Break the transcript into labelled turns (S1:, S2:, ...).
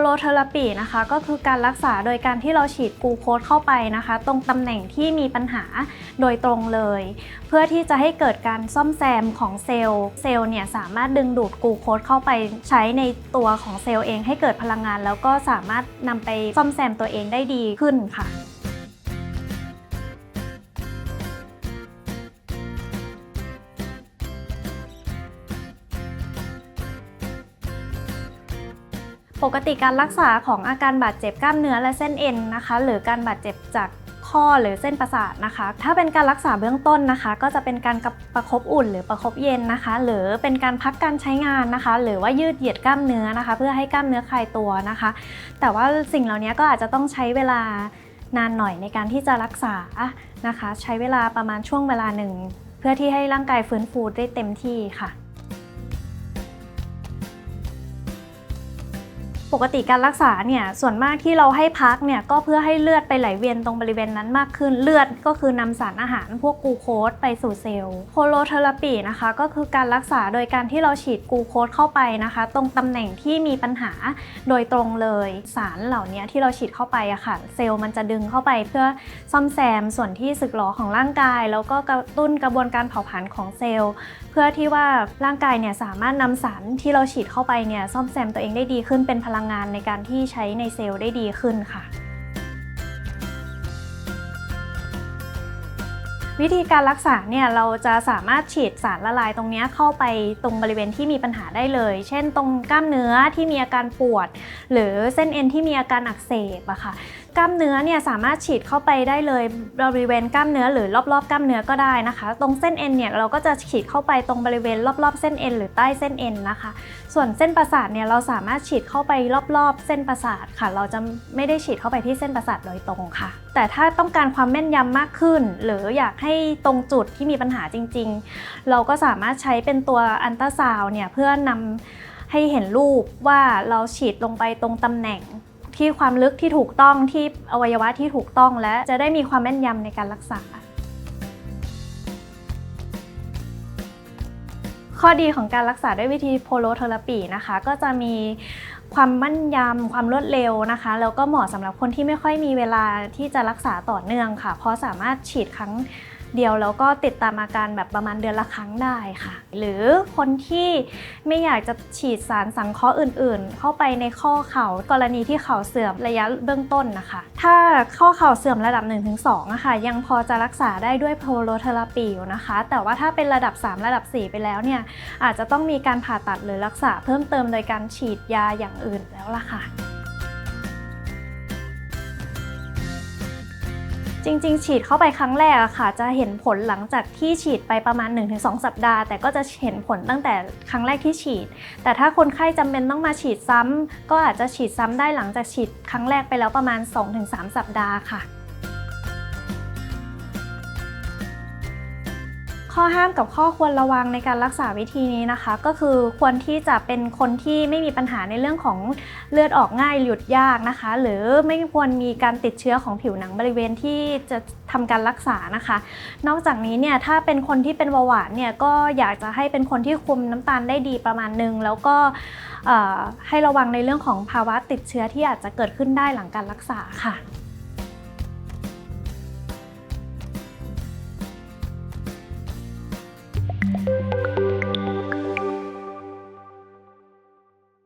S1: โลเทอราปีนะคะ ก็คือการรักษาโดยการที่เราฉีดกูโคสเข้าไปนะคะ ตรงตำแหน่งที่มีปัญหาโดยตรงเลย เพื่อที่จะให้เกิดการซ่อมแซมของเซลล์เซลล์เนี่ยสามารถดึงดูดกูโคสเข้าไปใช้ในตัวของเซลล์เองให้เกิดพลังงาน แล้วก็สามารถนำไปซ่อมแซมตัวเองได้ดีขึ้นค่ะ ปกติการรักษาของอาการบาดเจ็บกล้ามเนื้อและเส้นเอ็นนะคะ หรือการบาดเจ็บจากข้อหรือเส้นประสาทนะคะ ถ้าเป็นการรักษาเบื้องต้นนะคะ ก็จะเป็นการประคบอุ่นหรือประคบเย็นนะคะ หรือเป็นการพักการใช้งานนะคะ หรือว่ายืดเหยียดกล้ามเนื้อนะคะ เพื่อให้กล้ามเนื้อคลายตัวนะคะ แต่ว่าสิ่งเหล่านี้ก็อาจจะต้องใช้เวลานานหน่อยในการที่จะรักษานะคะ ใช้เวลาประมาณช่วงเวลาหนึ่ง เพื่อที่ให้ร่างกายฟื้นฟูได้เต็มที่ค่ะ ปกติการรักษาเนี่ยส่วนมากที่เราให้พักเนี่ยก็เพื่อให้เลือดไปไหลเวียนตรงบริเวณนั้นมากขึ้นเลือดก็คือนำสารอาหารพวกกูโคสไปสู่เซลล์โคโลเทอราปีนะคะก็คือการรักษาโดยการที่เราฉีดกูโคสเข้าไปนะคะ ตรงตำแหน่งที่มีปัญหาโดยตรงเลยสารเหล่านี้ที่เราฉีดเข้าไปอะค่ะเซลล์มันจะดึงเข้าไปเพื่อซ่อมแซมส่วนที่สึกหรอของร่างกาย แล้วก็กระตุ้นกระบวนการเผาผลาญของเซลล์ เพื่อที่ว่าร่างกายเนี่ยสามารถนำสารที่เราฉีดเข้าไปเนี่ยซ่อมแซมตัวเองได้ดีขึ้นเป็นพลังงานในการที่ใช้ในเซลล์ได้ดีขึ้นค่ะ วิธีการรักษาเนี่ยเราจะสามารถฉีดสารละลายตรงนี้เข้าไปตรงบริเวณที่มีปัญหาได้เลย เช่น ตรงกล้ามเนื้อที่มีอาการปวด หรือเส้นเอ็นที่มีอาการอักเสบอะค่ะกล้ามเนื้อเนี่ยสามารถฉีดเข้าไปได้เลยบริเวณกล้ามเนื้อหรือรอบๆ กล้ามเนื้อก็ได้นะคะ ตรงเส้นเอ็นเนี่ยเราก็จะฉีดเข้าไปตรงบริเวณรอบๆ เส้นเอ็นหรือใต้เส้นเอ็นนะคะ ส่วนเส้นประสาทเนี่ยเราสามารถฉีดเข้าไปรอบๆ เส้นประสาทค่ะ เราจะไม่ได้ฉีดเข้าไปที่เส้นประสาทโดยตรงค่ะ แต่ถ้าต้องการความแม่นยำมากขึ้น หรืออยากให้ตรงจุดที่มีปัญหาจริง ๆ เราก็สามารถใช้เป็นตัวอันตราซาวเนี่ยเพื่อนำ ให้เห็นรูปว่าเราฉีดลงไปตรงตำแหน่ง ที่ความลึกที่ถูกต้องที่อวัยวะที่ถูกต้องและจะได้มีความแม่นยำในการรักษา ข้อดีของการรักษาด้วยวิธีโพโลเทอราปีนะคะ ก็จะมีความมั่นยำความรวดเร็วนะคะ แล้วก็เหมาะสำหรับคนที่ไม่ค่อยมีเวลาที่จะรักษาต่อเนื่องค่ะ เพราะสามารถฉีดครั้ง เดียวแล้วก็ติดตามอาการแบบประมาณเดือนละครั้งได้ค่ะ หรือคนที่ไม่อยากจะฉีดสารสังเคราะห์อื่น ๆ เข้าไปในข้อเข่ากรณีที่เข่าเสื่อมระยะเบื้องต้นนะคะ ถ้าข้อเข่าเสื่อมระดับ 1-2นะคะยังพอจะรักษาได้ด้วยโพโลเทอราปีอยู่นะคะ แต่ว่าถ้าเป็นระดับ 3 ระดับ 4 ไปแล้วเนี่ยอาจจะต้องมีการผ่าตัดหรือรักษาเพิ่มเติมโดยการฉีดยาอย่างอื่นแล้วล่ะค่ะ จริง ๆ ฉีดเข้าไปครั้งแรกอะค่ะ จะเห็นผลหลังจากที่ฉีดไปประมาณ 1-2 สัปดาห์ แต่ก็จะเห็นผลตั้งแต่ครั้งแรกที่ฉีด แต่ถ้าคนไข้จำเป็นต้องมาฉีดซ้ำก็อาจจะฉีดซ้ำได้หลังจากฉีดครั้งแรกไปแล้วประมาณ 2-3 สัปดาห์ค่ะ ข้อห้ามกับข้อควรระวังในการรักษาวิธีนี้นะคะ ก็คือควรที่จะเป็นคนที่ไม่มีปัญหาในเรื่องของเลือดออกง่ายหยุดยากนะคะ หรือไม่ควรมีการติดเชื้อของผิวหนังบริเวณที่จะทำการรักษานะคะ นอกจากนี้เนี่ยถ้าเป็นคนที่เป็นเบาหวานเนี่ยก็อยากจะให้เป็นคนที่คุมน้ำตาลได้ดีประมาณหนึง แล้วก็ให้ระวังในเรื่องของภาวะติดเชื้อที่อาจจะเกิดขึ้นได้หลังการรักษาค่ะ